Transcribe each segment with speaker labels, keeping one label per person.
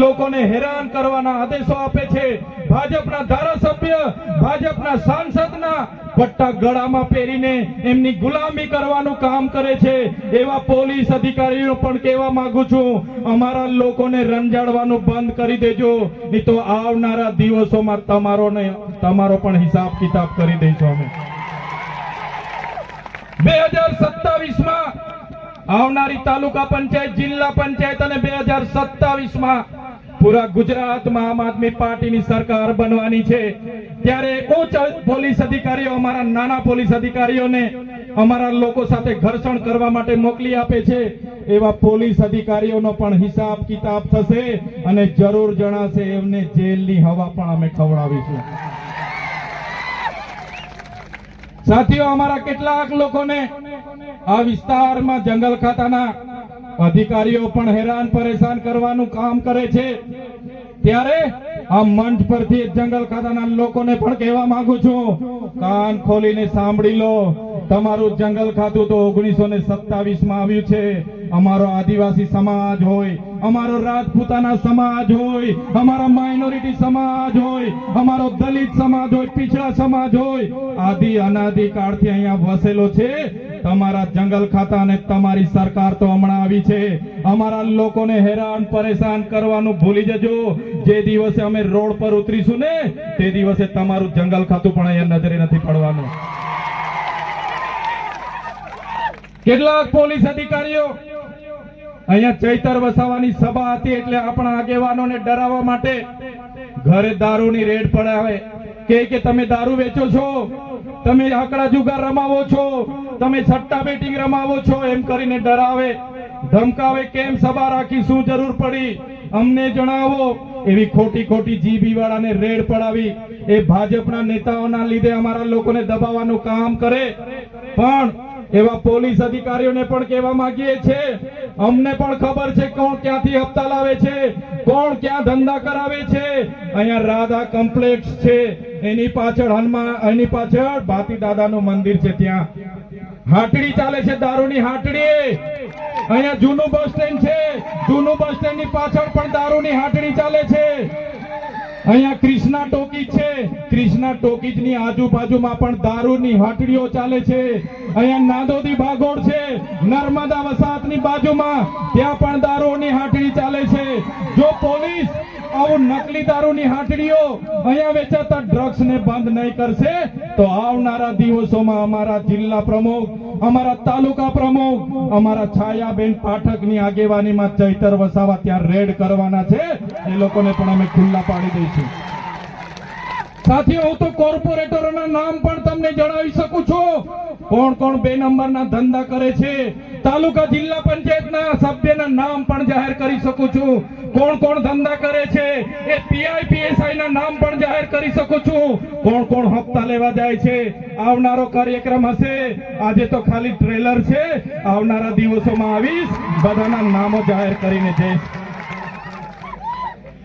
Speaker 1: લોકોને હેરાન કરવાના આદેશો આપે છે. ભાજપના ધારાસભ્ય, ભાજપના સાંસદના પટ્ટા ગળામાં પહેરીને એમની ગુલામી કરવાનું કામ કરે છે. એવા પોલીસ અધિકારીઓ પણ કહેવા માંગુ છું, અમારા લોકોને રંજાડવાનું બંધ કરી દેજો, નહીં તો આવનારા દિવસોમાં તમારો ને તમારો પણ હિસાબ કિતાબ કરી દઈશું અમે. બે હજાર સત્તાવીસમાં આવનારી તાલુકા પંચાયત, જિલ્લા પંચાયત અને બે હજાર સત્તાવીસમાં પૂરા ગુજરાતમાં આમ આદમી પાર્ટીની સરકાર બનવાની છે. ત્યારે ઉચ્ચ પોલીસ અધિકારીઓ અમારા નાના પોલીસ અધિકારીઓને અમારા લોકો સાથે ઘર્ષણ કરવા માટે મોકલી આપે છે. એવા પોલીસ અધિકારીઓનો પણ હિસાબ કિતાબ થશે અને જરૂર જણાશે એમને જેલની હવા પણ અમે ખવડાવીશું. સાથીઓ, અમારા કેટલાક લોકોને આ વિસ્તારમાં જંગલ ખાતાના અધિકારીઓ પણ હેરાન પરેશાન કરવાનું કામ કરે છે. ત્યારે આ મંચ પરથી જંગલ ખાતાના લોકોને પણ કહેવા માંગુ છું, કાન ખોલીને સાંભળી લો. તમારું જંગલ ખાતું તો ઓગણીસો ને માં આવ્યું છે. અમારો આદિવાસી સમાજ હોય, અમારો રાજપૂતાના સમાજ હોય, અમારા માઇનોરિટી સમાજ હોય, અમારો દલિત સમાજ હોય પીછળા સમાજ હોય, આદિ અનાદિ કાળથી અહીંયા વસેલો છે. તમારા જંગલ ખાતા અને તમારી સરકાર તો હમણાં આવી છે. અમારા લોકોને હેરાન, પરેશાન કરવાનું ભૂલી જજો. જે દિવસે અમે રોડ પર ઉતરીશું ને, તે દિવસે તમારું જંગલ ખાતું પણ અહીંયા નજરે નથી પડવાનું. કેટલાક પોલીસ અધિકારીઓ અહીંયા ચૈતર વસાવાની સભા હતી એટલે આપણા આગેવાનોને ડરાવવા માટે ઘરે દારૂની રેડ પડાવે. કે કે તમે દારૂ વેચો છો? તમે આંકડા જુગાર રમાવો છો? તમે સટ્ટા બેટિંગ રમાવો છો? એમ કરીને ડરાવે, ધમકાવે કેમ સભા રાખી? શું જરૂર પડી? અમને જણાવો. એવી ખોટી ખોટી જીબી વાળાને રેડ પડાવી. એ ભાજપના નેતાઓના લીધે અમારા લોકોને દબાવવાનું કામ કરે. પણ એવા પોલીસ અધિકારીઓને પણ કહેવા માંગીએ છે અમને પણ ખબર છે કોણ ક્યાંથી હપ્તા લાવે છે, કોણ ક્યાં ધંધા કરાવે છે. અહીંયા રાધા કોમ્પ્લેક્સ છે. એની પાછળ હનુમાન એની પાછળ ભાતી દાદાનું મંદિર છે ત્યાં. હાટડી ચાલે છે દારૂની હાટડી. અહીંયા જૂનું બસ સ્ટેન્ડ છે. જૂનું બસ સ્ટેન્ડની પાછળ પણ દારૂની હાટડી ચાલે છે. અહીંયા ક્રિષ્ના ટોકીજ છે. ક્રિષ્ના ટોકીજની આજુબાજુમાં પણ દારૂની હાટડીઓ ચાલે છે. અહીંયા નાદોદી ભાગોળ છે. નર્મદા વસાતની બાજુમાં ત્યાં પણ દારૂની હાટડી ચાલે છે. જો પોલીસ આવું નકલી દારૂની હાટડીઓ અહીંયા વેચાતા ડ્રગ્સ ને બંધ નહીં કરશે. તો આવનારા દિવસોમાં અમારા જિલ્લા પ્રમુખ, અમારા તાલુકા પ્રમુખ, અમારા છાયાબેન પાઠકની આગેવાનીમાં ચૈતર વસાવા ત્યાં રેડ કરવાના છે. એ લોકોને પણ અમે ખુલ્લા પાડી દઈશું. સાથીઓ, હું તો કોર્પોરેટરોના નામ પણ તમને જણાવી શકું છું. કોણ કોણ બે નંબરના ધંધા કરે છે? તાલુકા જિલ્લા પંચાયતના સભ્યના નામ પણ જાહેર કરી શકું છું. કોણ કોણ ધંધા કરે છે? એ પીઆઈ પીએસઆઈ ના નામ પણ જાહેર કરી શકું છું. કોણ કોણ હપ્તા લેવા જાય છે? આવનારો કાર્યક્રમ હશે. આજે તો ખાલી ટ્રેલર છે. આવનારા દિવસોમાં આવીશ. બધાના નામો જાહેર કરીને જઈશ.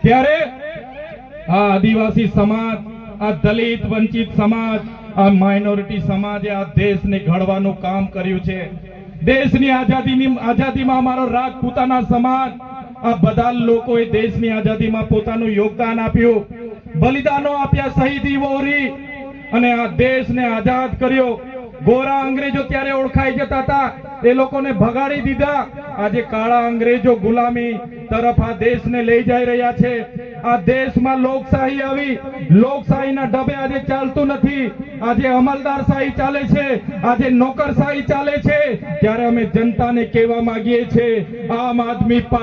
Speaker 1: ત્યારે આ આદિવાસી સમાજ, આ દલિત વંચિત સમાજ આ માઇનોરિટી સમાજે આ દેશને ઘડવાનું કામ કર્યું છે. દેશની આઝાદીની આઝાદીમાં અમારો રાજપૂતાના સમાજ, આ બધા લોકોએ દેશની આઝાદીમાં પોતાનું યોગદાન આપ્યું. બલિદાનો આપ્યા શહીદી વોરી અને આ દેશને આઝાદ કર્યો. ગોરા અંગ્રેજો ત્યારે ઓળખાઈ જતા હતા. એ લોકોને ભગાડી દીધા. આજે કાળા અંગ્રેજો ગુલામી તરફ આ દેશને લઈ જઈ રહ્યા છે. આ દેશમાં લોકશાહી આવી. લોકશાહીના ડબે આજે ચાલતું નથી. આજે અમલદારશાહી ચાલે છે. આજે નોકરશાહી ચાલે છે. ત્યારે અમે જનતાને કહેવા માંગીએ છીએ, આમ આદમી પાર્ટી